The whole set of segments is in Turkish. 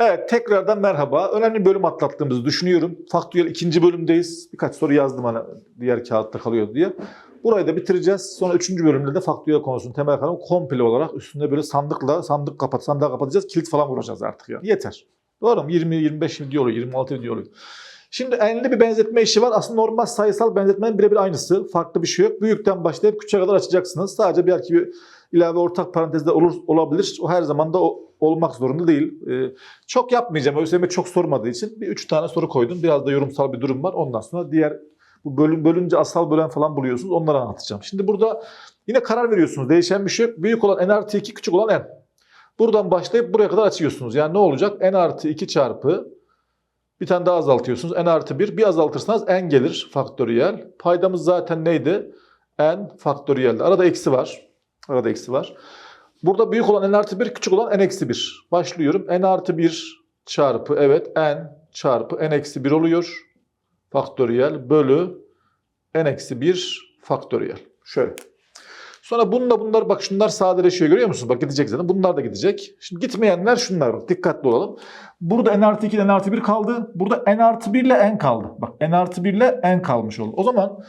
Evet tekrardan merhaba. Önemli bölüm atlattığımızı düşünüyorum. Faktöriyel ikinci bölümdeyiz. Birkaç soru yazdım hani diğer kağıtta kalıyor diye. Burayı da bitireceğiz. Sonra üçüncü bölümde de faktöriyel konusunun temel kavramı komple olarak üstünde böyle sandıkla sandık kapat, sandığa kapatacağız. Kilit falan vuracağız artık ya. Yeter. Doğru mu? 20-25 video oluyor, 26 video oluyor. Şimdi enli bir benzetme işi var. Aslında normal sayısal benzetmenin birebir aynısı. Farklı bir şey yok. Büyükten başlayıp küçüğe kadar açacaksınız. Sadece belki bir ilave ortak parantezde olur olabilir. O her zaman da olmak zorunda değil. Ee, çok yapmayacağım. ÖSYM çok sormadığı için bir üç tane soru koydum. Biraz da yorumsal bir durum var. Ondan sonra diğer bu bölüm bölünce asal bölen falan buluyorsunuz. Onları anlatacağım. Şimdi burada yine karar veriyorsunuz. Değişen bir şey yok. Büyük olan n artı 2, küçük olan n. Buradan başlayıp buraya kadar açıyorsunuz. Yani ne olacak? n artı 2 çarpı bir tane daha azaltıyorsunuz. n artı 1. Bir azaltırsanız n gelir faktöriyel. Paydamız zaten neydi? n faktöriyeldi. Arada eksi var. Arada eksi var. Burada büyük olan n artı 1, küçük olan n eksi 1. Başlıyorum. n artı 1 çarpı evet n çarpı n eksi 1 oluyor. Faktöriyel bölü n eksi 1 faktöriyel. Şöyle. Sonra bununla bunlar bak şunlar sadeleşiyor görüyor musunuz? Bak gidecek zaten. Bunlar da gidecek. Şimdi gitmeyenler şunlar bak dikkatli olalım. Burada n artı 2 ile n artı 1 kaldı. Burada n artı 1 ile n kaldı. Bak n artı 1 ile n kalmış oldu. O zaman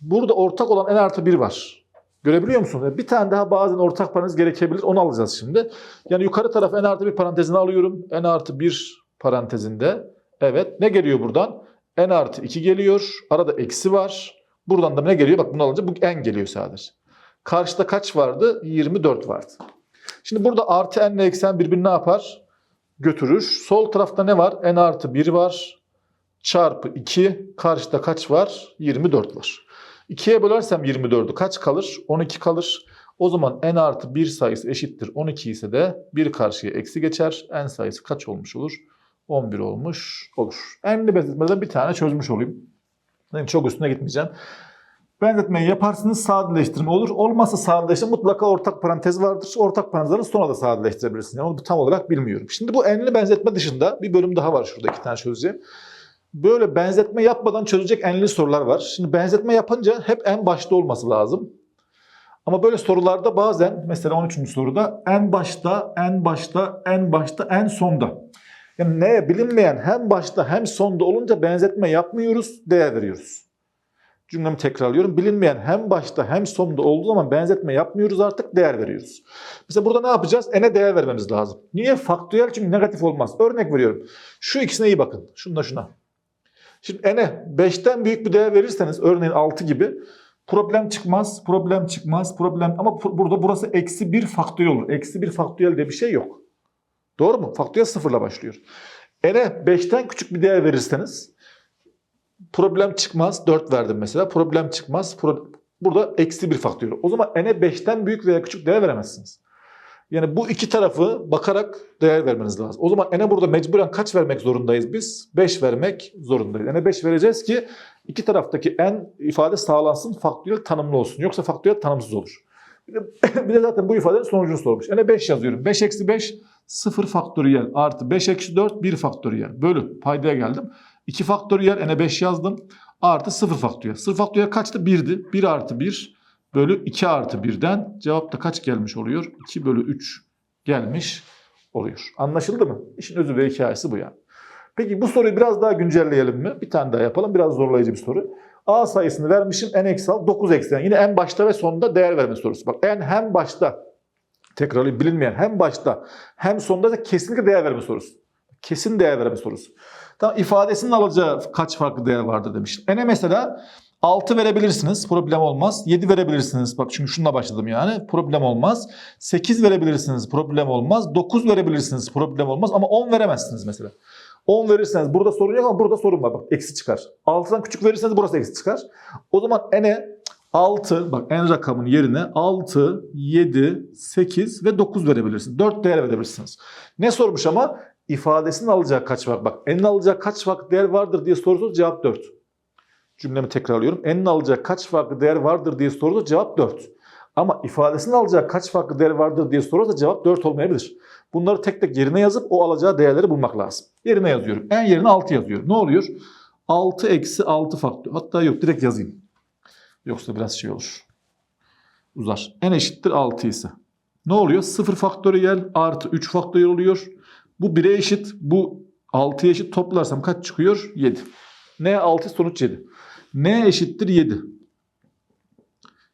burada ortak olan n artı 1 var. Görebiliyor musunuz? Bir tane daha bazen ortak parantez gerekebilir. Onu alacağız şimdi. Yani yukarı taraf n artı 1 parantezini alıyorum. n artı 1 parantezinde. Evet. Ne geliyor buradan? n artı 2 geliyor. Arada eksi var. Buradan da ne geliyor? Bak bunu alınca bu n geliyor sadece. Karşıda kaç vardı? 24 vardı. Şimdi burada artı n ile eksi n birbirini ne yapar? Götürür. Sol tarafta ne var? n artı 1 var. Çarpı 2. Karşıda kaç var? 24 var. 2'ye bölersem 24'ü kaç kalır? 12 kalır. O zaman n artı 1 sayısı eşittir 12 ise de 1 karşıya eksi geçer. n sayısı kaç olmuş olur? 11 olmuş olur. N'li benzetmeden bir tane çözmüş olayım. Yani çok üstüne gitmeyeceğim. Benzetmeyi yaparsınız sadeleştirme olur. Olmazsa sadeleştirme mutlaka ortak parantez vardır. Ortak parantezleri sonra da sadeleştirebilirsiniz. Yani onu tam olarak bilmiyorum. Şimdi bu enli benzetme dışında bir bölüm daha var şurada iki tane çözeceğim. Böyle benzetme yapmadan çözecek enli sorular var. Şimdi benzetme yapınca hep en başta olması lazım. Ama böyle sorularda bazen mesela 13. soruda en başta, en başta, en başta, en sonda. Yani ne bilinmeyen hem başta hem sonda olunca benzetme yapmıyoruz, değer veriyoruz. Cümlemi tekrarlıyorum. Bilinmeyen hem başta hem sonda olduğu zaman benzetme yapmıyoruz artık değer veriyoruz. Mesela burada ne yapacağız? N'e değer vermemiz lazım. Niye? Faktöriyel çünkü negatif olmaz. Örnek veriyorum. Şu ikisine iyi bakın. Şununla şuna. Şimdi n'e 5'ten büyük bir değer verirseniz örneğin 6 gibi problem çıkmaz, problem çıkmaz, problem ama bu- burada burası eksi 1 faktöriyel olur. Eksi 1 faktöriyel diye bir şey yok. Doğru mu? Faktöriyel sıfırla başlıyor. n'e 5'ten küçük bir değer verirseniz problem çıkmaz. 4 verdim mesela. Problem çıkmaz. Pro- burada eksi 1 faktöriyel. O zaman n'e 5'ten büyük veya küçük değer veremezsiniz. Yani bu iki tarafı bakarak değer vermeniz lazım. O zaman n'e burada mecburen kaç vermek zorundayız biz? 5 vermek zorundayız. n'e 5 vereceğiz ki iki taraftaki n ifade sağlansın, faktöriyel tanımlı olsun. Yoksa faktöriyel tanımsız olur. Bir de, bir de zaten bu ifadenin sonucunu sormuş. n'e 5 yazıyorum. 5 eksi 5 0 faktöriyel artı 5 eksi 4 1 faktöriyel. Bölü paydaya geldim. 2 faktöriyel n'e 5 yazdım. Artı 0 faktöriyel. 0 faktöriyel kaçtı? 1'di. 1 artı 1 bölü 2 artı 1'den cevap da kaç gelmiş oluyor? 2 bölü 3 gelmiş oluyor. Anlaşıldı mı? İşin özü ve hikayesi bu yani. Peki bu soruyu biraz daha güncelleyelim mi? Bir tane daha yapalım. Biraz zorlayıcı bir soru. A sayısını vermişim. N eksi al. 9 eksi. Yani yine en başta ve sonunda değer verme sorusu. Bak en hem başta tekrarlayayım bilinmeyen hem başta hem sonunda da kesinlikle değer verme sorusu. Kesin değer verme sorusu. Tamam ifadesinin alacağı kaç farklı değer vardır demiş. N'e mesela 6 verebilirsiniz problem olmaz. 7 verebilirsiniz bak çünkü şununla başladım yani problem olmaz. 8 verebilirsiniz problem olmaz. 9 verebilirsiniz problem olmaz ama 10 veremezsiniz mesela. 10 verirseniz burada sorun yok ama burada sorun var. Bak eksi çıkar. 6'dan küçük verirseniz burası eksi çıkar. O zaman n'e 6 bak n rakamının yerine 6, 7, 8 ve 9 verebilirsiniz. 4 değer verebilirsiniz. Ne sormuş ama? ifadesinin alacağı kaç var? Bak n'in alacağı kaç farklı değer vardır diye sorulsa cevap 4. Cümlemi tekrarlıyorum. N'in alacağı kaç farklı değer vardır diye sorulsa cevap 4. Ama ifadesinin alacağı kaç farklı değer vardır diye sorulsa cevap 4 olmayabilir. Bunları tek tek yerine yazıp o alacağı değerleri bulmak lazım. Yerine yazıyorum. En yerine 6 yazıyorum. Ne oluyor? 6 eksi 6 faktör. Hatta yok direkt yazayım. Yoksa biraz şey olur. Uzar. N eşittir 6 ise. Ne oluyor? 0 faktöriyel artı 3 faktöriyel oluyor. Bu 1'e eşit. Bu 6'ya eşit. Toplarsam kaç çıkıyor? 7. N 6 sonuç 7. N eşittir 7.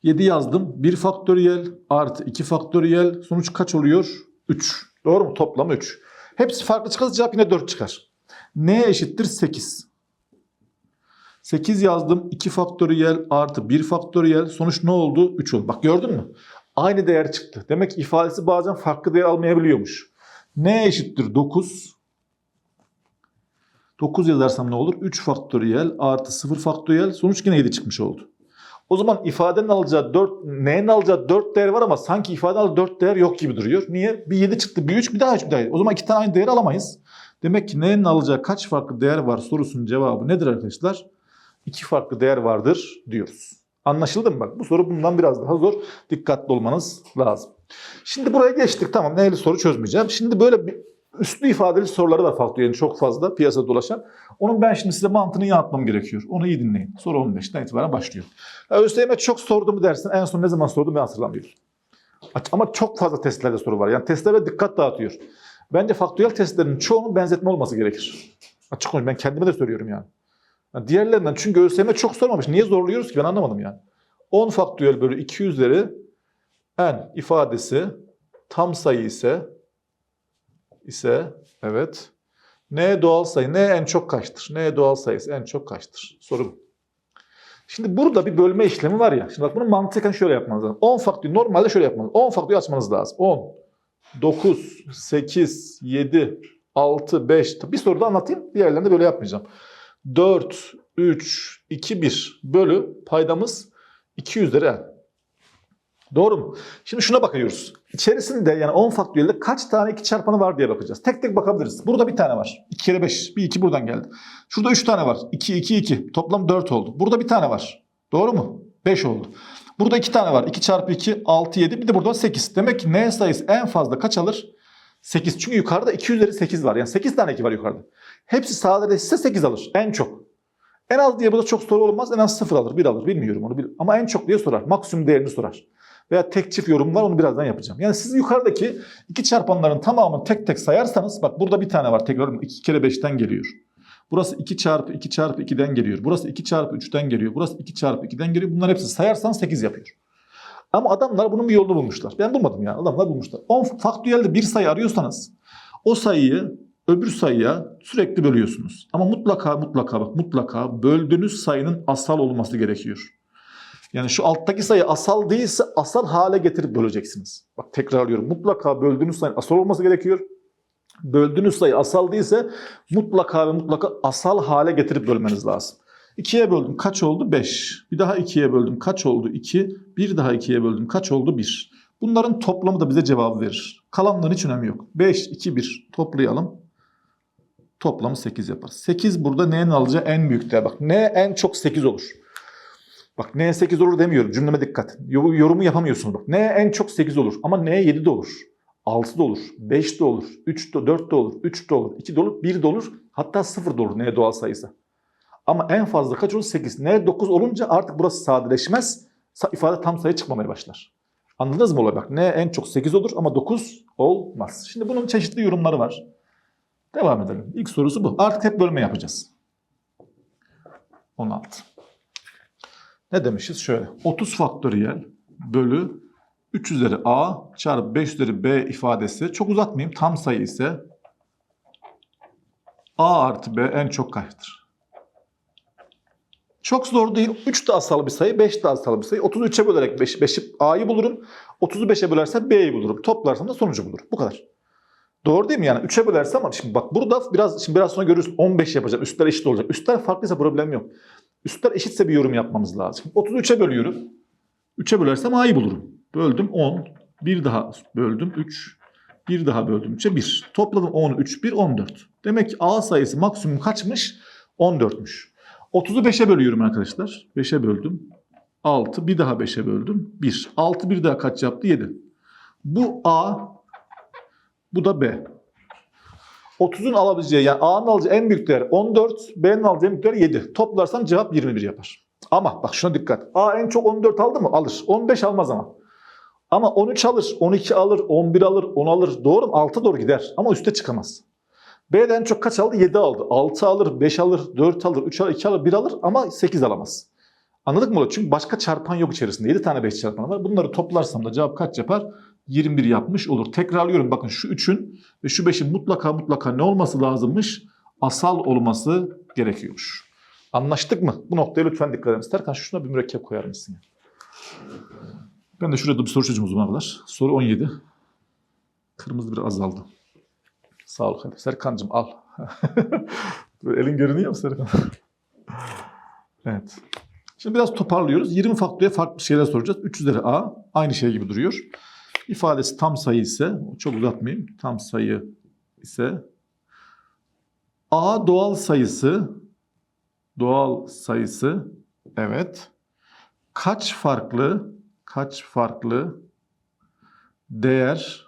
7 yazdım. 1 faktöriyel artı 2 faktöriyel sonuç kaç oluyor? 3. Doğru mu? Toplam 3. Hepsi farklı çıkarsa cevap yine 4 çıkar. N eşittir 8. 8 yazdım. 2 faktöriyel artı 1 faktöriyel. Sonuç ne oldu? 3 oldu. Bak gördün mü? Aynı değer çıktı. Demek ki ifadesi bazen farklı değer almayabiliyormuş. N eşittir 9. 9 yazarsam ne olur? 3 faktöriyel artı 0 faktöriyel. Sonuç yine 7 çıkmış oldu. O zaman ifadenin alacağı 4, N'nin alacağı 4 değer var ama sanki ifadenin alacağı 4 değer yok gibi duruyor. Niye? Bir 7 çıktı, bir 3, bir daha 3, bir daha 7. O zaman iki tane aynı değeri alamayız. Demek ki N'nin alacağı kaç farklı değer var sorusunun cevabı nedir arkadaşlar? İki farklı değer vardır diyoruz. Anlaşıldı mı? Bak bu soru bundan biraz daha zor. Dikkatli olmanız lazım. Şimdi buraya geçtik. Tamam neyli soru çözmeyeceğim. Şimdi böyle bir üslü ifadeli soruları var faktöriyelin çok fazla piyasada dolaşan. Onun ben şimdi size mantığını iyi anlatmam gerekiyor. Onu iyi dinleyin. Soru 15'ten itibaren başlıyor. Ya çok sordu mu dersin. En son ne zaman sordu ben hatırlamıyorum. Ama çok fazla testlerde soru var. Yani testlere dikkat dağıtıyor. Bence faktöriyel testlerin çoğunun benzetme olması gerekir. Açık konuşayım ben kendime de söylüyorum yani. yani diğerlerinden çünkü ÖSYM çok sormamış. Niye zorluyoruz ki ben anlamadım yani. 10 faktöriyel bölü 2 üzeri n ifadesi tam sayı ise ise evet n doğal sayı n en çok kaçtır? n doğal sayısı en çok kaçtır? Soru bu. Şimdi burada bir bölme işlemi var ya. Şimdi bak bunu mantıken şöyle yapmanız lazım. 10 faktöriyel normalde şöyle yapmanız 10 faktöriyel açmanız lazım. 10, 9, 8, 7, 6, 5. Bir soruda anlatayım. Diğerlerinde böyle yapmayacağım. 4, 3, 2, 1 bölü paydamız 2 üzeri. Doğru mu? Şimdi şuna bakıyoruz. İçerisinde yani 10 faktöriyelde kaç tane 2 çarpanı var diye bakacağız. Tek tek bakabiliriz. Burada bir tane var. 2 kere 5. Bir 2 buradan geldi. Şurada 3 tane var. 2, 2, 2. Toplam 4 oldu. Burada bir tane var. Doğru mu? 5 oldu. Burada 2 tane var. 2 çarpı 2, 6, 7. Bir de burada 8. Demek ki n sayısı en fazla kaç alır? 8. Çünkü yukarıda 2 üzeri 8 var. Yani 8 tane 2 var yukarıda. Hepsi sadeleşse 8 alır. En çok. En az diye burada çok soru olmaz. En az 0 alır. 1 alır. Bilmiyorum onu. Ama en çok diye sorar. Maksimum değerini sorar. Veya tek çift yorum var onu birazdan yapacağım. Yani siz yukarıdaki iki çarpanların tamamını tek tek sayarsanız bak burada bir tane var tekrar 2 kere 5'ten geliyor. Burası 2 çarpı 2 çarpı 2'den geliyor. Burası 2 çarpı 3'ten geliyor. Burası 2 çarpı 2'den geliyor. Bunların hepsi sayarsan 8 yapıyor. Ama adamlar bunun bir yolunu bulmuşlar. Ben bulmadım ya. Adamlar bulmuşlar. 10 faktöriyelde bir sayı arıyorsanız o sayıyı öbür sayıya sürekli bölüyorsunuz. Ama mutlaka mutlaka bak mutlaka böldüğünüz sayının asal olması gerekiyor. Yani şu alttaki sayı asal değilse asal hale getirip böleceksiniz. Bak tekrarlıyorum. Mutlaka böldüğünüz sayının asal olması gerekiyor. Böldüğünüz sayı asal değilse mutlaka ve mutlaka asal hale getirip bölmeniz lazım. 2'ye böldüm kaç oldu? 5. Bir daha 2'ye böldüm kaç oldu? 2. Bir daha 2'ye böldüm kaç oldu? 1. Bunların toplamı da bize cevabı verir. Kalanların hiç önemi yok. 5, 2, 1 toplayalım. Toplamı 8 yapar. 8 burada n'nin alacağı en büyük değer. Bak n en çok 8 olur. Bak n 8 olur demiyorum. Cümleme dikkat. Yo- Yorumu yapamıyorsunuz. Bak n en çok 8 olur. Ama n 7 de olur. 6 da olur. 5 de olur. 3 de 4 de olur. 3 de olur. 2 de olur. 1 de olur. Hatta 0 da olur n doğal sayısı. Ama en fazla kaç olur? 8. n 9 olunca artık burası sadeleşmez. Sa- ifade tam sayı çıkmamaya başlar. Anladınız mı olay? Bak n en çok 8 olur ama 9 olmaz. Şimdi bunun çeşitli yorumları var. Devam edelim. İlk sorusu bu. Artık hep bölme yapacağız. 16. Ne demişiz? Şöyle. 30 faktöriyel bölü 3 üzeri a çarpı 5 üzeri b ifadesi. Çok uzatmayayım. Tam sayı ise a artı b en çok kaçtır? Çok zor değil. 3 de asal bir sayı, 5 de asal bir sayı. 30'u 3'e bölerek 5, 5'i a'yı bulurum. 30'u 5'e bölersem b'yi bulurum. Toplarsam da sonucu bulurum. Bu kadar. Doğru değil mi? Yani 3'e bölersem ama şimdi bak burada biraz şimdi biraz sonra görürüz 15 yapacağım. Üstler eşit olacak. Üstler farklıysa problem yok. Üstler eşitse bir yorum yapmamız lazım. 33'e bölüyorum. 3'e bölersem a'yı bulurum. Böldüm 10. Bir daha böldüm 3. Bir daha böldüm 3'e 1. Topladım 10, 3, 1, 14. Demek ki a sayısı maksimum kaçmış? 14'müş. 30'u 5'e bölüyorum arkadaşlar. 5'e böldüm. 6. Bir daha 5'e böldüm. 1. 6 bir daha kaç yaptı? 7. Bu a. Bu da b. 30'un alabileceği yani A'nın alacağı en büyük değer 14, B'nin alacağı en büyük değer 7. Toplarsam cevap 21 yapar. Ama bak şuna dikkat. A en çok 14 aldı mı? Alır. 15 almaz ama. Ama 13 alır, 12 alır, 11 alır, 10 alır. Doğru mu? 6 doğru gider ama üste çıkamaz. B'den en çok kaç aldı? 7 aldı. 6 alır, 5 alır, 4 alır, 3 alır, 2 alır, 1 alır ama 8 alamaz. Anladık mı? Çünkü başka çarpan yok içerisinde. 7 tane 5 çarpanı var. Bunları toplarsam da cevap kaç yapar? 21 yapmış olur. Tekrarlıyorum bakın şu 3'ün ve şu 5'in mutlaka mutlaka ne olması lazımmış? Asal olması gerekiyormuş. Anlaştık mı? Bu noktaya lütfen dikkat edin. Serkan şuna bir mürekkep koyar mısın? ya? Ben de şurada bir soru çözüm uzmanı var. Soru 17. Kırmızı bir azaldı. Sağ ol kardeşim. Serkan'cığım al. Elin görünüyor mu Serkan? evet. Şimdi biraz toparlıyoruz. 20 faktöye farklı şeyler soracağız. 3 üzeri a aynı şey gibi duruyor. İfadesi tam sayı ise, çok uzatmayayım. Tam sayı ise a doğal sayısı doğal sayısı evet kaç farklı kaç farklı değer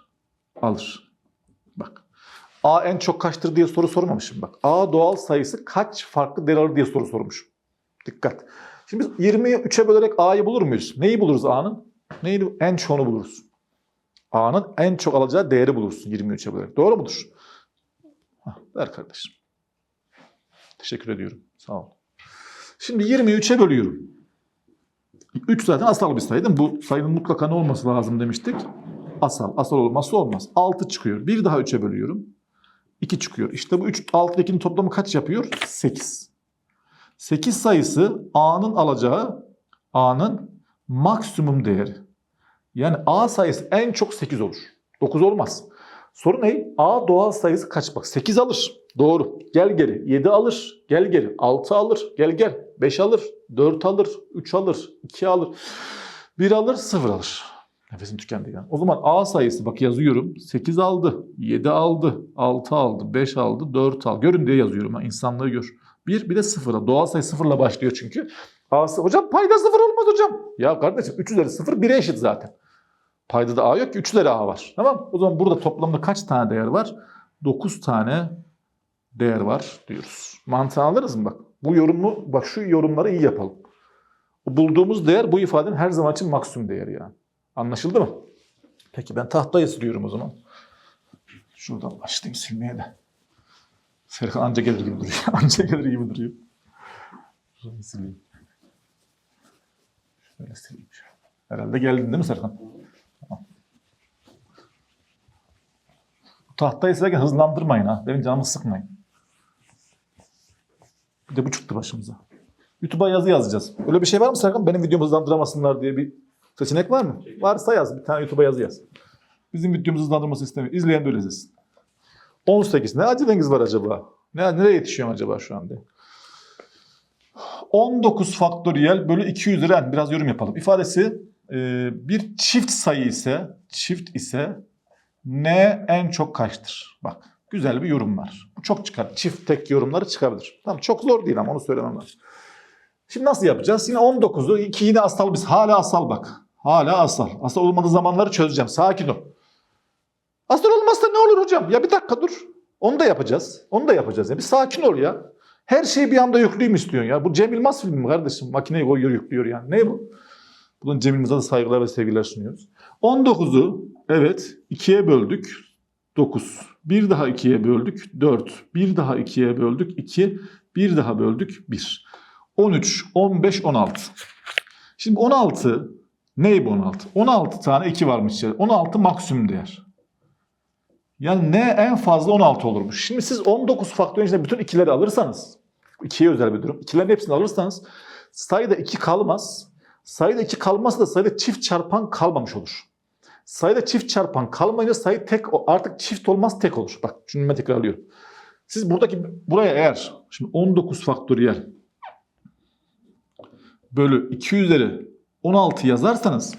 alır? Bak. A en çok kaçtır diye soru sormamışım bak. A doğal sayısı kaç farklı değer alır diye soru sormuş. Dikkat. Şimdi biz 20'yi 3'e bölerek A'yı bulur muyuz? Neyi buluruz A'nın? Neyi? En çoğunu buluruz. A'nın en çok alacağı değeri bulursun 23'e bölerek. Doğru mudur? Ver kardeşim. Teşekkür ediyorum. Sağ ol. Şimdi 20'yi 3'e bölüyorum. 3 zaten asal bir sayı? Bu sayının mutlaka ne olması lazım demiştik. Asal. Asal olmazsa olmaz. 6 çıkıyor. Bir daha 3'e bölüyorum. 2 çıkıyor. İşte bu 3, 6 2'nin toplamı kaç yapıyor? 8. 8 sayısı A'nın alacağı A'nın maksimum değeri. Yani A sayısı en çok 8 olur. 9 olmaz. Soru ne? A doğal sayısı kaç? Bak 8 alır. Doğru. Gel geri. 7 alır. Gel geri. 6 alır. Gel gel. 5 alır. 4 alır. 3 alır. 2 alır. 1 alır. 0 alır. Nefesim tükendi yani. O zaman A sayısı bak yazıyorum. 8 aldı. 7 aldı. 6 aldı. 5 aldı. 4 aldı. Görün diye yazıyorum. Ha. İnsanlığı gör. 1 bir de 0'a. Doğal sayı 0 ile başlıyor çünkü. A'sı hocam payda 0 olmaz hocam. Ya kardeşim 3 üzeri 0 1'e eşit zaten. Payda da A yok ki 3 üzeri A var. Tamam O zaman burada toplamda kaç tane değer var? 9 tane değer var diyoruz. Mantığını alırız mı bak? Bu yorumu bak şu yorumları iyi yapalım. Bulduğumuz değer bu ifadenin her zaman için maksimum değeri yani. Anlaşıldı mı? Peki ben tahtayı siliyorum o zaman. Şuradan başlayayım silmeye de. Serkan anca gelir gibi duruyor. anca gelir gibi duruyor. Şuradan sileyim. Şöyle sileyim. Herhalde geldin değil mi Serkan? Tamam. Bu tahtayı silerken hızlandırmayın ha. Benim canımı sıkmayın. Bir de bu çıktı başımıza. YouTube'a yazı yazacağız. Öyle bir şey var mı Serkan? Benim videomu hızlandıramasınlar diye bir seçenek var mı? Varsa yaz. Bir tane YouTube'a yazı yaz. Bizim videomuzu hızlandırması istemiyor. İzleyen de öyle izlesin. 18. Ne aceleniz var acaba? Ne, nereye yetişiyorum acaba şu anda? 19 faktöriyel bölü 2 üzeri n. Biraz yorum yapalım. İfadesi e, bir çift sayı ise, çift ise n en çok kaçtır? Bak güzel bir yorum var. Bu çok çıkar. Çift tek yorumları çıkabilir. Tamam çok zor değil ama onu söylemem lazım. Şimdi nasıl yapacağız? Yine 19'u 2 yine asal biz. Hala asal bak. Hala asal. Asal olmadığı zamanları çözeceğim. Sakin ol. Asal olmazsa ne olur hocam? Ya bir dakika dur. Onu da yapacağız. Onu da yapacağız. Ya. Bir sakin ol ya. Her şeyi bir anda yükleyeyim istiyorsun ya. Bu Cem Yılmaz filmi mi kardeşim? Makineyi koyuyor yüklüyor yani. Ne bu? Bunun Cem Yılmaz'a da saygılar ve sevgiler sunuyoruz. 19'u evet 2'ye böldük. 9. Bir daha 2'ye böldük. 4. Bir daha 2'ye böldük. 2. Bir daha böldük. 1. 13, 15, 16. Şimdi 16 ney bu 16? 16 tane 2 varmış içeride. 16 maksimum değer. Yani ne en fazla 16 olurmuş. Şimdi siz 19 faktörün içinde bütün ikileri alırsanız, ikiye özel bir durum. İkilerin hepsini alırsanız sayıda 2 kalmaz. Sayıda 2 kalmazsa da sayıda çift çarpan kalmamış olur. Sayıda çift çarpan kalmayınca sayı tek artık çift olmaz tek olur. Bak cümleme tekrarlıyorum. Siz buradaki buraya eğer şimdi 19 faktöriyel bölü 2 üzeri 16 yazarsanız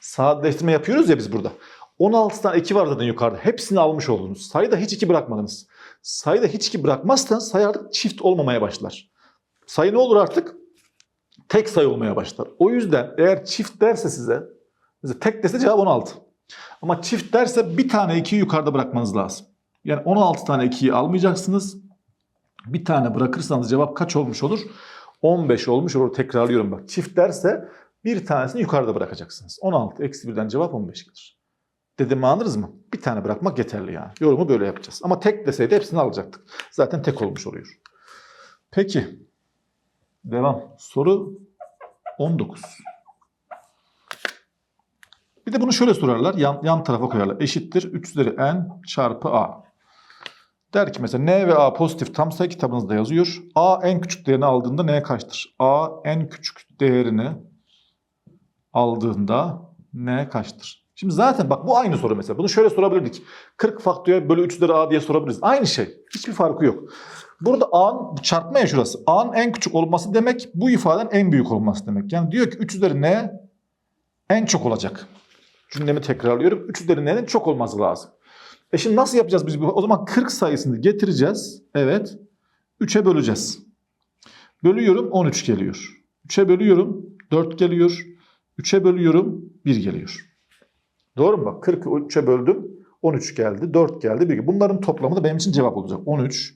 sadeleştirme yapıyoruz ya biz burada. 16 tane 2 var zaten yukarıda. Hepsini almış oldunuz. Sayıda hiç 2 bırakmadınız. Sayıda hiç 2 bırakmazsanız sayı artık çift olmamaya başlar. Sayı ne olur artık? Tek sayı olmaya başlar. O yüzden eğer çift derse size, mesela tek dese cevap 16. Ama çift derse bir tane 2'yi yukarıda bırakmanız lazım. Yani 16 tane 2'yi almayacaksınız. Bir tane bırakırsanız cevap kaç olmuş olur? 15 olmuş olur. Tekrarlıyorum bak. Çift derse bir tanesini yukarıda bırakacaksınız. 16 eksi 1'den cevap 15 gelir. Dediğimi anladınız mı? Bir tane bırakmak yeterli yani. Yorumu böyle yapacağız. Ama tek deseydi hepsini alacaktık. Zaten tek olmuş oluyor. Peki. Devam. Soru 19. Bir de bunu şöyle sorarlar. Yan, yan tarafa koyarlar. Eşittir 3 üzeri n çarpı a. Der ki mesela n ve a pozitif tam sayı kitabınızda yazıyor. a en küçük değerini aldığında n kaçtır? a en küçük değerini aldığında n kaçtır? Şimdi zaten bak bu aynı soru mesela. Bunu şöyle sorabilirdik. 40 faktöriyel bölü 3 üzeri a diye sorabiliriz. Aynı şey. Hiçbir farkı yok. Burada a'nın çarpma ya şurası. a'nın en küçük olması demek bu ifadenin en büyük olması demek. Yani diyor ki 3 üzeri n en çok olacak. Cümlemi tekrarlıyorum. 3 üzeri n'nin çok olması lazım. E şimdi nasıl yapacağız biz bu? O zaman 40 sayısını getireceğiz. Evet. 3'e böleceğiz. Bölüyorum 13 geliyor. 3'e bölüyorum 4 geliyor. 3'e bölüyorum 1 geliyor. Doğru mu bak? 40'ı 3'e böldüm. 13 geldi, 4 geldi, 1 Bunların toplamı da benim için cevap olacak. 13,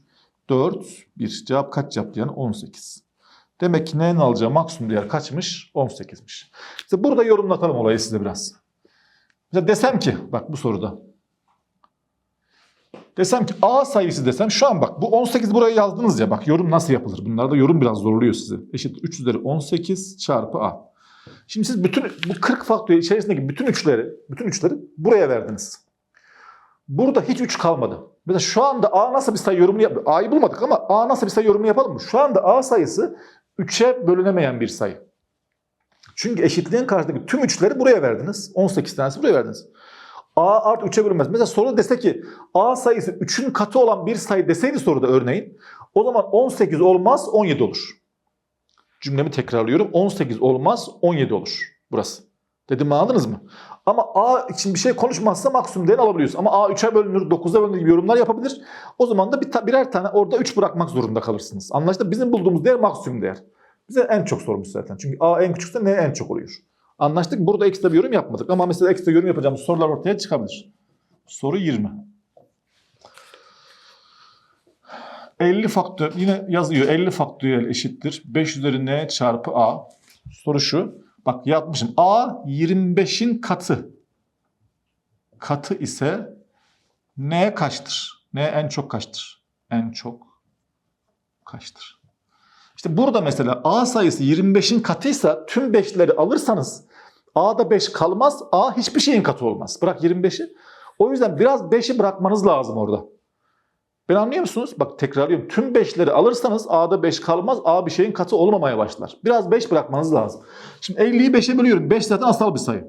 4, 1. Cevap kaç yaptı yani? 18. Demek ki n'nin alacağı maksimum değer kaçmış? 18'miş. İşte burada yorumlatalım olayı size biraz. Mesela desem ki, bak bu soruda. Desem ki A sayısı desem şu an bak bu 18 buraya yazdınız ya bak yorum nasıl yapılır? Bunlarda yorum biraz zorluyor sizi. Eşit 3 üzeri 18 çarpı A. Şimdi siz bütün bu 40 faktöriyel içerisindeki bütün üçleri, bütün üçleri buraya verdiniz. Burada hiç 3 kalmadı. Mesela şu anda A nasıl bir sayı yorumunu yap A'yı bulmadık ama A nasıl bir sayı yorumunu yapalım mı? Şu anda A sayısı 3'e bölünemeyen bir sayı. Çünkü eşitliğin karşısındaki tüm üçleri buraya verdiniz. 18 tanesi buraya verdiniz. A artı 3'e bölünmez. Mesela soru dese ki A sayısı 3'ün katı olan bir sayı deseydi soruda örneğin o zaman 18 olmaz 17 olur. Cümlemi tekrarlıyorum. 18 olmaz 17 olur burası. Dedim anladınız mı? Ama A için bir şey konuşmazsa maksimum değer alabiliyoruz. Ama A 3'e bölünür, 9'a bölünür gibi yorumlar yapabilir. O zaman da bir ta- birer tane orada 3 bırakmak zorunda kalırsınız. Anlaşıldı? Bizim bulduğumuz değer maksimum değer. Bize en çok sormuş zaten. Çünkü A en küçükse ne en çok oluyor. Anlaştık. Burada ekstra bir yorum yapmadık. Ama mesela ekstra yorum yapacağımız sorular ortaya çıkabilir. Soru 20. 50 faktör yine yazıyor 50 faktöriyel eşittir 5 üzeri n çarpı a. Soru şu. Bak yapmışım. a 25'in katı. Katı ise n kaçtır? n en çok kaçtır? En çok kaçtır? İşte burada mesela a sayısı 25'in katıysa tüm 5'leri alırsanız a'da 5 kalmaz. a hiçbir şeyin katı olmaz. Bırak 25'i. O yüzden biraz 5'i bırakmanız lazım orada. Ben anlıyor musunuz? Bak tekrarlıyorum. Tüm 5'leri alırsanız A'da 5 kalmaz. A bir şeyin katı olmamaya başlar. Biraz 5 bırakmanız lazım. Şimdi 50'yi 5'e bölüyorum. 5 zaten asal bir sayı.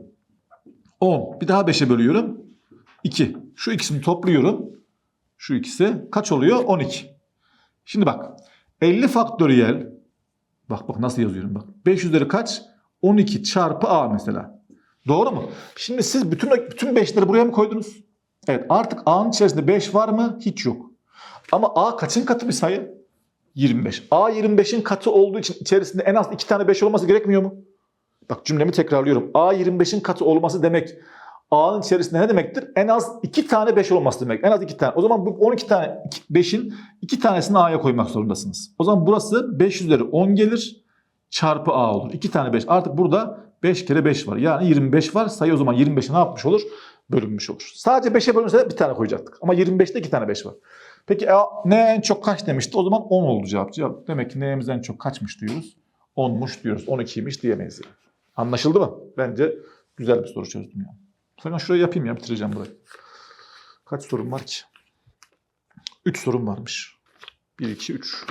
10. Bir daha 5'e bölüyorum. 2. Şu ikisini topluyorum. Şu ikisi kaç oluyor? 12. Şimdi bak. 50 faktöriyel. Bak bak nasıl yazıyorum bak. 5 üzeri kaç? 12 çarpı A mesela. Doğru mu? Şimdi siz bütün bütün 5'leri buraya mı koydunuz? Evet artık A'nın içerisinde 5 var mı? Hiç yok. Ama A kaçın katı bir sayı? 25. A 25'in katı olduğu için içerisinde en az 2 tane 5 olması gerekmiyor mu? Bak cümlemi tekrarlıyorum. A 25'in katı olması demek A'nın içerisinde ne demektir? En az 2 tane 5 olması demek. En az 2 tane. O zaman bu 12 tane 5'in 2 tanesini A'ya koymak zorundasınız. O zaman burası 5 üzeri 10 gelir çarpı A olur. 2 tane 5. Artık burada 5 kere 5 var. Yani 25 var. Sayı o zaman 25'e ne yapmış olur? Bölünmüş olur. Sadece 5'e bölünse bir tane koyacaktık. Ama 25'te 2 tane 5 var. Peki a, ne en çok kaç demişti? O zaman 10 oldu cevap. cevap. Demek ki neyimiz en çok kaçmış diyoruz. 10'muş diyoruz. 12'ymiş diyemeyiz. Yani. Anlaşıldı mı? Bence güzel bir soru çözdüm yani. Sakın şurayı yapayım ya bitireceğim burayı. Kaç sorum var ki? 3 sorum varmış. 1, 2, 3.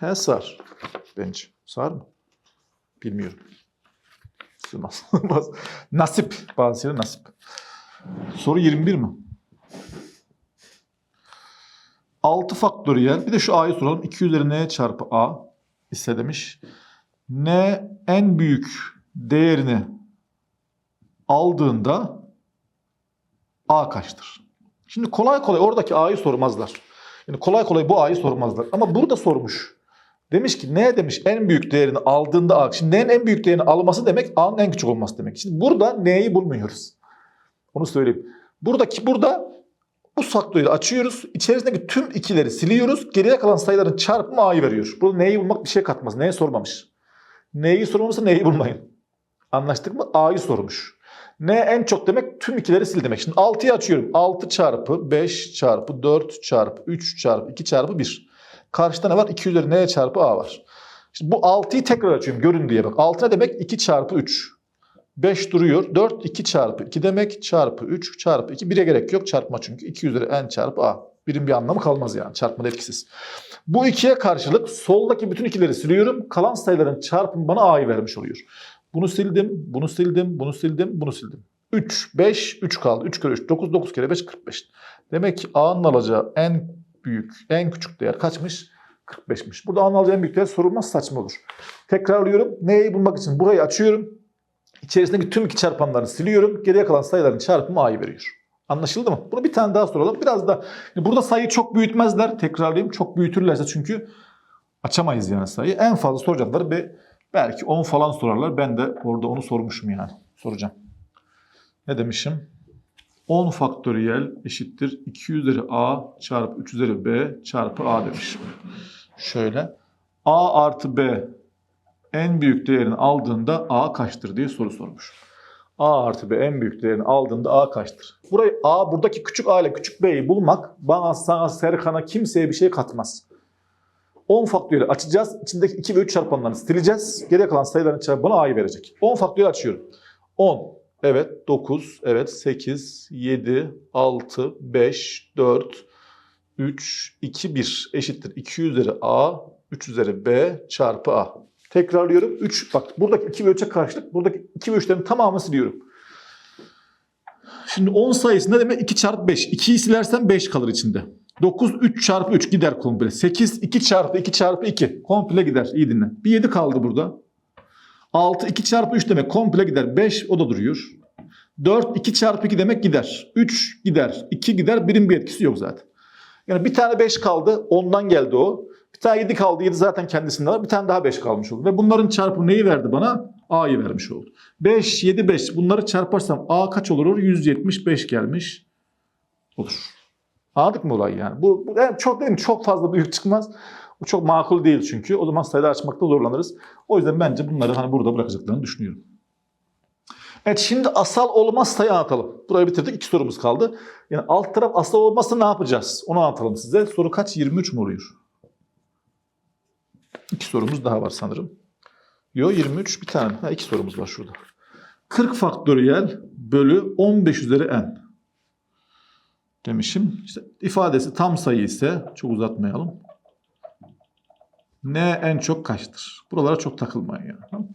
He sar. Bence. Sar mı? Bilmiyorum. Sığmaz. nasip. Bazı nasip. Soru 21 mi? 6 faktöriyel. Bir de şu a'yı soralım. 2 üzeri n çarpı a ise demiş. n en büyük değerini aldığında a kaçtır? Şimdi kolay kolay oradaki a'yı sormazlar. Yani kolay kolay bu a'yı sormazlar. Ama burada sormuş. Demiş ki ne demiş en büyük değerini aldığında a. Şimdi n'nin en büyük değerini alması demek a'nın en küçük olması demek. Şimdi burada n'yi bulmuyoruz. Onu söyleyeyim. Buradaki burada bu faktörü açıyoruz. İçerisindeki tüm ikileri siliyoruz. Geriye kalan sayıların çarpımı a'yı veriyor. Burada neyi bulmak bir şey katmaz. Neye sormamış. Neyi sormamışsa neyi bulmayın. Anlaştık mı? A'yı sormuş. N en çok demek tüm ikileri sil demek. Şimdi 6'yı açıyorum. 6 çarpı 5 çarpı 4 çarpı 3 çarpı 2 çarpı 1. Karşıda ne var? 2 üzeri N çarpı A var. Şimdi bu 6'yı tekrar açıyorum. Görün diye bak. 6 ne demek? 2 çarpı 3. 5 duruyor. 4 2 çarpı 2 demek. Çarpı 3 çarpı 2. 1'e gerek yok çarpma çünkü. 2 üzeri N çarpı A. Birin bir anlamı kalmaz yani. Çarpmada etkisiz. Bu ikiye karşılık soldaki bütün ikileri siliyorum. Kalan sayıların çarpımı bana A'yı vermiş oluyor. Bunu sildim, bunu sildim, bunu sildim, bunu sildim. 3, 5, 3 kaldı. 3 kere 3, 9, 9 kere 5, 45. Demek ki A'nın alacağı en büyük, en küçük değer kaçmış? 45'miş. Burada A'nın alacağı en büyük değer sorulmaz saçma olur. Tekrarlıyorum. Neyi bulmak için burayı açıyorum. İçerisindeki tüm iki çarpanlarını siliyorum. Geriye kalan sayıların çarpımı A'yı veriyor. Anlaşıldı mı? Bunu bir tane daha soralım. Biraz da burada sayıyı çok büyütmezler. Tekrarlayayım. Çok büyütürlerse çünkü açamayız yani sayıyı. En fazla soracakları bir belki 10 falan sorarlar. Ben de orada onu sormuşum yani. Soracağım. Ne demişim? 10 faktöriyel eşittir 2 üzeri a çarpı 3 üzeri b çarpı a demişim. Şöyle. a artı b en büyük değerini aldığında a kaçtır diye soru sormuş. a artı b en büyük değerini aldığında a kaçtır? Burayı a buradaki küçük a ile küçük b'yi bulmak bana sana Serkan'a kimseye bir şey katmaz. 10 faktöriyeli açacağız. İçindeki 2 ve 3 çarpanlarını sileceğiz. Geriye kalan sayıların çarpımı bana a'yı verecek. 10 faktöriyeli açıyorum. 10, evet 9, evet 8, 7, 6, 5, 4, 3, 2, 1 eşittir 2 üzeri a, 3 üzeri b çarpı a. Tekrarlıyorum. 3, bak buradaki 2 ve 3'e karşılık buradaki 2 ve 3'lerin tamamını siliyorum. Şimdi 10 sayısı ne demek? 2 çarpı 5. 2'yi silersen 5 kalır içinde. 9 3 çarpı 3 gider komple. 8 2 çarpı 2 çarpı 2 komple gider. İyi dinle. Bir 7 kaldı burada. 6 2 çarpı 3 demek komple gider. 5 o da duruyor. 4 2 çarpı 2 demek gider. 3 gider. 2 gider. 1'in bir etkisi yok zaten. Yani bir tane 5 kaldı. Ondan geldi o. Tane 7 kaldı. 7 zaten kendisinde var. Bir tane daha 5 kalmış oldu. Ve bunların çarpımı neyi verdi bana? A'yı vermiş oldu. 5, 7, 5. Bunları çarparsam A kaç olur? 175 gelmiş. Olur. Anladık mı olayı yani? Bu, bu yani çok değil mi? Çok fazla büyük çıkmaz. Bu çok makul değil çünkü. O zaman sayıda açmakta zorlanırız. O yüzden bence bunları hani burada bırakacaklarını düşünüyorum. Evet şimdi asal olmaz sayı anlatalım. Burayı bitirdik. İki sorumuz kaldı. Yani alt taraf asal olmazsa ne yapacağız? Onu anlatalım size. Soru kaç? 23 mu oluyor? İki sorumuz daha var sanırım. Yo 23 bir tane. Ha, iki sorumuz var şurada. 40 faktöriyel bölü 15 üzeri n demişim. İşte ifadesi tam sayı ise çok uzatmayalım. N en çok kaçtır? Buralara çok takılmayın yani.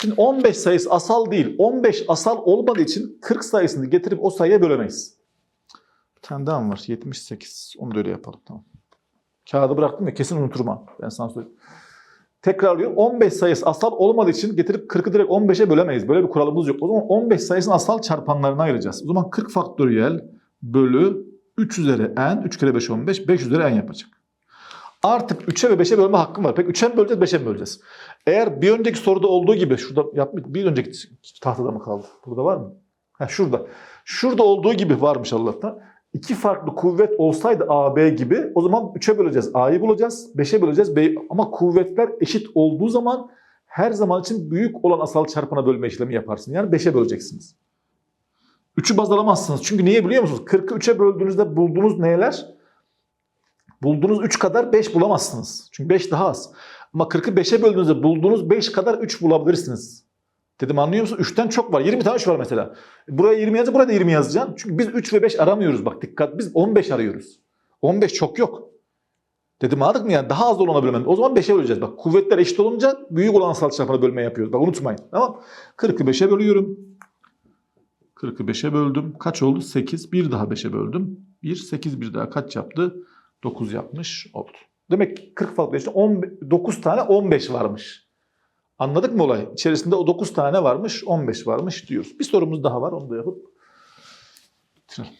Şimdi 15 sayısı asal değil. 15 asal olmadığı için 40 sayısını getirip o sayıya bölemeyiz. Bir tane daha mı var? 78. Onu da öyle yapalım. Tamam. Kağıdı bıraktım ya kesin unuturum ha. Ben sana söyleyeyim. Tekrarlıyorum. 15 sayısı asal olmadığı için getirip 40'ı direkt 15'e bölemeyiz. Böyle bir kuralımız yok. O zaman 15 sayısını asal çarpanlarına ayıracağız. O zaman 40 faktöriyel bölü 3 üzeri n, 3 kere 5 15, 5 üzeri n yapacak. Artık 3'e ve 5'e bölme hakkım var. Peki 3'e mi böleceğiz, 5'e mi böleceğiz? Eğer bir önceki soruda olduğu gibi, şurada yapmış, bir önceki tahtada mı kaldı? Burada var mı? Ha şurada. Şurada olduğu gibi varmış Allah'tan. İki farklı kuvvet olsaydı A, B gibi o zaman 3'e böleceğiz. A'yı bulacağız, 5'e böleceğiz. B, ama kuvvetler eşit olduğu zaman her zaman için büyük olan asal çarpana bölme işlemi yaparsın. Yani 5'e böleceksiniz. 3'ü baz alamazsınız. Çünkü niye biliyor musunuz? 40'ı 3'e böldüğünüzde bulduğunuz neler? Bulduğunuz 3 kadar 5 bulamazsınız. Çünkü 5 daha az. Ama 40'ı 5'e böldüğünüzde bulduğunuz 5 kadar 3 bulabilirsiniz. Dedim anlıyor musun? 3'ten çok var. 20 tane 3 var mesela. Buraya 20 yazacaksın, buraya da 20 yazacaksın. Çünkü biz 3 ve 5 aramıyoruz bak dikkat. Biz 15 arıyoruz. 15 çok yok. Dedim anladık mı yani? Daha az olana bölmem. O zaman 5'e böleceğiz. Bak kuvvetler eşit olunca büyük olan asal çarpana bölme yapıyoruz. Bak unutmayın. Tamam 40'ı 5'e bölüyorum. 40'ı 5'e böldüm. Kaç oldu? 8. Bir daha 5'e böldüm. 1, 8 bir daha kaç yaptı? 9 yapmış oldu. Demek ki 40 farklı işte 9 tane 15 varmış. Anladık mı olay? İçerisinde o 9 tane varmış, 15 varmış diyoruz. Bir sorumuz daha var, onu da yapıp bitirelim.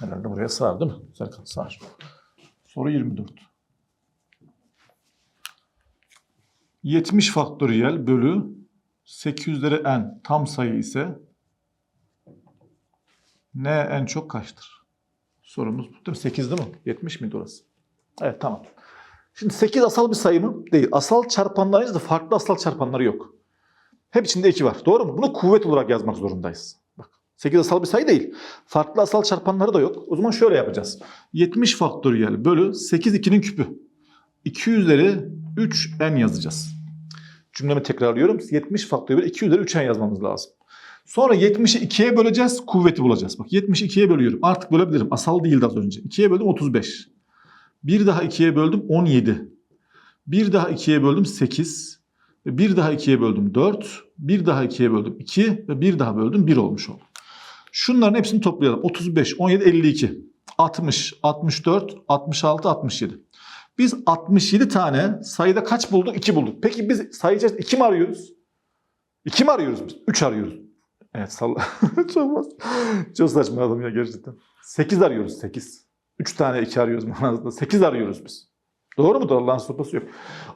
Herhalde buraya sığar değil mi? Serkan sığar. Soru 24. 70 faktöriyel bölü 8 üzeri n tam sayı ise n en çok kaçtır? Sorumuz bu değil mi? 8 değil mi? 70 miydi orası? Evet tamam. Şimdi 8 asal bir sayı mı? Değil. Asal çarpanlarıyla da farklı asal çarpanları yok. Hep içinde 2 var. Doğru mu? Bunu kuvvet olarak yazmak zorundayız. Bak 8 asal bir sayı değil. Farklı asal çarpanları da yok. O zaman şöyle yapacağız. 70 faktöriyel bölü 8 2'nin küpü. 2 üzeri 3n yazacağız. Cümlemi tekrarlıyorum. 70 faktöriyel 2 üzeri 3n yazmamız lazım. Sonra 70'i 2'ye böleceğiz. Kuvveti bulacağız. Bak 70'i 2'ye bölüyorum. Artık bölebilirim. Asal değildi az önce. 2'ye böldüm 35. Bir daha 2'ye böldüm 17. Bir daha 2'ye böldüm 8. Ve bir daha 2'ye böldüm 4. Bir daha 2'ye böldüm 2. Ve bir daha böldüm 1 olmuş oldu. Şunların hepsini toplayalım. 35, 17, 52. 60, 64, 66, 67. Biz 67 tane sayıda kaç bulduk? 2 bulduk. Peki biz sayacağız 2 mi arıyoruz? 2 mi arıyoruz biz? 3 arıyoruz. Evet salla. Çok, Çok saçma adam ya gerçekten. 8 arıyoruz 8. 3 tane 2 arıyoruz manasında. 8 arıyoruz biz. Doğru mudur? Allah'ın sopası yok.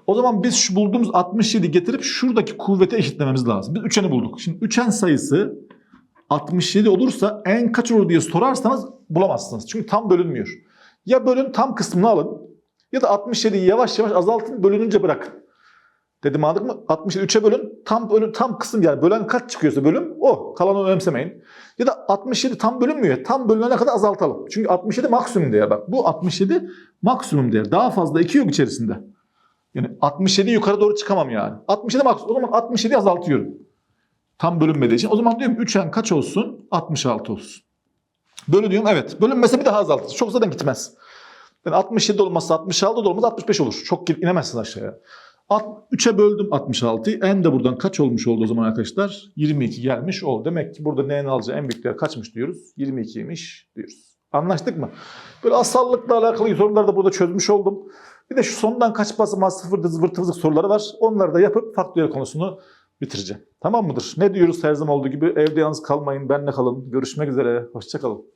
O zaman biz şu bulduğumuz 67 getirip şuradaki kuvvete eşitlememiz lazım. Biz 3'eni bulduk. Şimdi 3'en sayısı 67 olursa en kaç olur diye sorarsanız bulamazsınız. Çünkü tam bölünmüyor. Ya bölün tam kısmını alın ya da 67'yi yavaş yavaş azaltın bölününce bırakın. Dedim anladık mı? 67 3'e bölün. Tam bölün tam kısım yani bölen kaç çıkıyorsa bölüm o. Kalanı önemsemeyin. Ya da 67 tam bölünmüyor. Tam bölünene kadar azaltalım. Çünkü 67 maksimum değer bak. Bu 67 maksimum değer. Daha fazla 2 yok içerisinde. Yani 67 yukarı doğru çıkamam yani. 67 maksimum. O zaman 67 azaltıyorum. Tam bölünmediği için. O zaman diyorum 3'en kaç olsun? 66 olsun. Bölü diyorum evet. Bölünmese bir daha azaltırız. Çok zaten gitmez. Yani 67 olmazsa 66 da olmaz 65 olur. Çok inemezsin aşağıya. Alt- 3'e böldüm 66'yı. En de buradan kaç olmuş oldu o zaman arkadaşlar? 22 gelmiş oldu. Demek ki burada n'nin alacağı en büyük değer kaçmış diyoruz? 22'ymiş diyoruz. Anlaştık mı? Böyle asallıkla alakalı soruları da burada çözmüş oldum. Bir de şu sondan kaç basamağı sıfırda zıvırtı vızık soruları var. Onları da yapıp faktöriyel konusunu bitireceğim. Tamam mıdır? Ne diyoruz her zaman olduğu gibi evde yalnız kalmayın, benle kalın. Görüşmek üzere. Hoşçakalın.